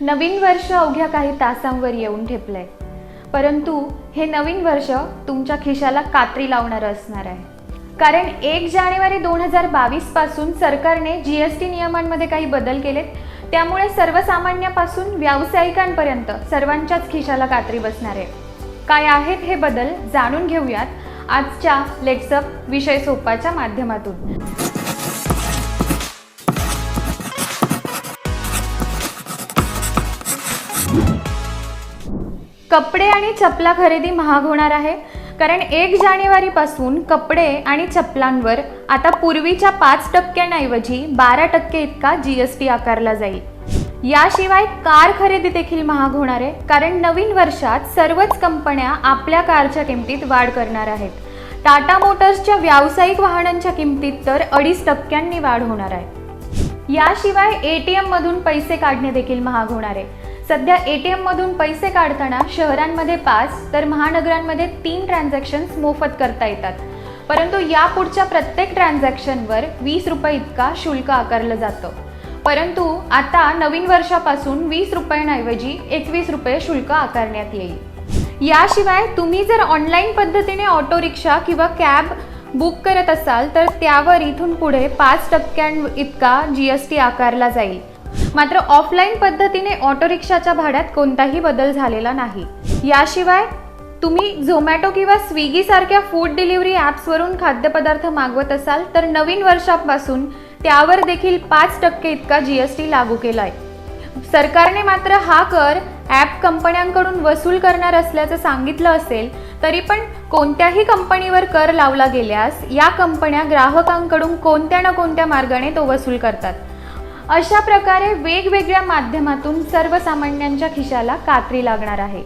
नवीन वर्ष अवघ्या काही तासांवर येऊन ठेपलंय. परंतु हे नवीन वर्ष तुमच्या खिशाला कात्री लावणारं असणार आहे. कारण एक जानेवारी दोन हजार बावीसपासून सरकारने जी एस टी नियमांमध्ये काही बदल केलेत त्यामुळे सर्वसामान्यापासून व्यावसायिकांपर्यंत सर्वांच्याच खिशाला कात्री बसणार आहे. काय आहेत हे बदल जाणून घेऊयात आजच्या लेट्सअप विषय सोपाच्या माध्यमातून. कपडे आणि चपला खरेदी महाग होणार आहे. कारण एक जानेवारीपासून कपडे आणि चपलांवर आता पूर्वीच्या पाच टक्क्यांऐवजी बारा टक्के इतका जी एस टी आकारला जाईल. याशिवाय कार खरेदी देखील महाग होणार आहे. कारण नवीन वर्षात सर्वच कंपन्या आपल्या कारच्या किमतीत वाढ करणार आहेत. टाटा मोटर्सच्या व्यावसायिक वाहनांच्या किमतीत तर अडीच टक्क्यांनी वाढ होणार आहे. याशिवाय ए टी एममधून पैसे काढणे देखील महाग होणार आहे. सध्या ए टी एममधून पैसे काढताना शहरांमध्ये पाच तर महानगरांमध्ये तीन ट्रान्झॅक्शन्स मोफत करता येतात. परंतु यापुढच्या प्रत्येक ट्रान्झॅक्शनवर वीस रुपये इतका शुल्क आकारलं जातं. परंतु आता नवीन वर्षापासून वीस रुपयांऐवजी एकवीस रुपये शुल्क आकारण्यात येईल. याशिवाय तुम्ही जर ऑनलाईन पद्धतीने ऑटो रिक्षा किंवा कॅब बुक करत असाल तर त्यावर इथून पुढे पाच टक्क्यां इतका जी एस टी आकारला जाईल. मात्र ऑफलाईन पद्धतीने ऑटो रिक्षाच्या भाड्यात कोणताही बदल झालेला नाही. याशिवाय तुम्ही झोमॅटो किंवा स्विगी सारख्या फूड डिलिव्हरी ॲप्सवरून खाद्यपदार्थ मागवत असाल तर नवीन वर्षापासून त्यावर देखील पाच टक्के इतका जी एस टी लागू केला आहे सरकारने मात्र हा कर ॲप कंपन्यांकडून वसूल करणार असल्याचं सांगितलं असेल तरी पण कोणत्याही कंपनीवर कर लावला गेल्यास या कंपन्या ग्राहकांकडून कोणत्या ना कोणत्या मार्गाने तो वसूल करतात. अशा प्रकारे वेगवेगळ्या माध्यमातून सर्वसामान्यांच्या खिशाला कात्री लागणार आहे.